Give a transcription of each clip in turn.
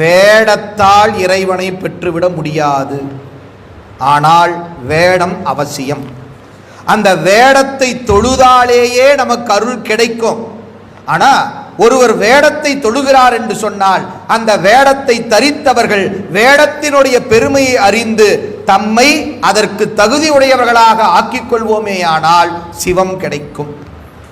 வேடத்தால் இறைவனை பெற்றுவிட முடியாது. ஆனால் வேடம் அவசியம். அந்த வேடத்தை தொழுதாலேயே நமக்கு அருள் கிடைக்கும். ஆனா ஒருவர் வேடத்தை தொழுகிறார் என்று சொன்னால் அந்த வேடத்தை தரித்தவர்கள் வேடத்தினுடைய பெருமையை அறிந்து தம்மை அதற்கு தகுதியுடையவர்களாக ஆக்கிக் கொள்வோமேயானால் சிவம் கிடைக்கும்.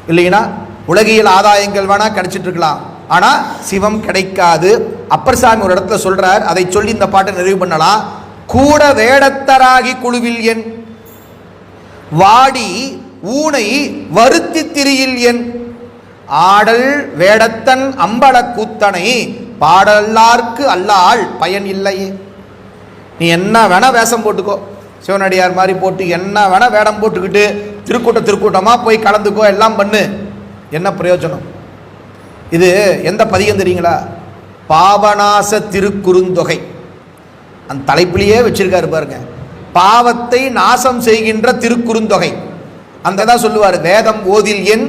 இல்லைன்னா உலகியல் ஆதாயங்கள் வேணா கிடைச்சிட்டு இருக்கலாம். ஆனா சிவம் கிடைக்காது. அப்பர் சாமி ஒரு இடத்துல சொல்றார் அதை சொல்லி இந்த பாட்டை நிறைவு பண்ணலாம் கூட வேடத்தராகி குழுவில் என். வாடி ஊனை வருத்தி திரியில் என். ஆடல் வேடத்தன் அம்பல கூத்தனை பாடல்லார்க்கு அல்லால் பயன் இல்லையே. நீ என்ன வேணா வேஷம் போட்டுக்கோ. சிவனடியார் மாதிரி போட்டு என்ன வேணா வேடம் போட்டுக்கிட்டு திருக்கூட்ட திருக்கூட்டமா போய் கலந்துக்கோ எல்லாம் பண்ணு. என்ன பிரயோஜனம்? இது எந்த பதிகம் தெரியுங்களா? பாபநாச திருக்குறுந்தொகை. அந்த தலைப்பிலேயே வச்சிருக்காரு பாருங்க. பாவத்தை நாசம் செய்கின்ற திருக்குறுந்தொகை. அந்த தான் சொல்லுவார் வேதம் ஓதில் என்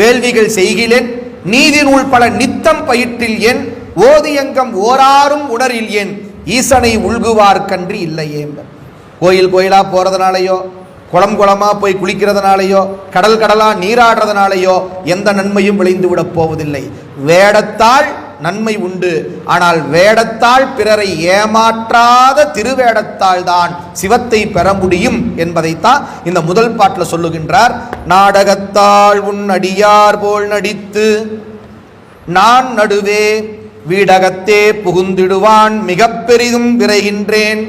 வேள்விகள் செய்கிலேன் நீதி நூல் பல நித்தம் பயிற்றில் என் ஓதியங்கம் ஓராரும் உணரில் என் ஈசனை உள்குவார் கன்றி இல்லையே கோயில் கோயிலா போறதுனாலயோ குளம் குளமா போய் குளிக்கிறதுனாலயோ கடல் கடலா நீராடுறதுனாலயோ எந்த நன்மையும் விளைந்து விடப் போவதில்லை. வேடத்தால் நன்மை உண்டு. ஆனால் வேடத்தால் பிறரை ஏமாற்றாத திருவேடத்தால் தான் சிவத்தை பெற முடியும் என்பதைத்தான் இந்த முதல் பாட்டில் சொல்லுகின்றார். நாடகத்தால் உன் அடியார் போல் நடித்து நான் நடுவே வீடகத்தே புகுந்திடுவான் மிக பெரிதும் விரைகின்றேன்.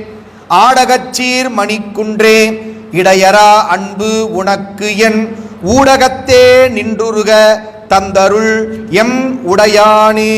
ஆடகச்சீர் மணிக்குன்றே இடையரா அன்பு உனக்கு என். ஊடகத்தே நின்றுருக தந்தருள் எம் உடையானே.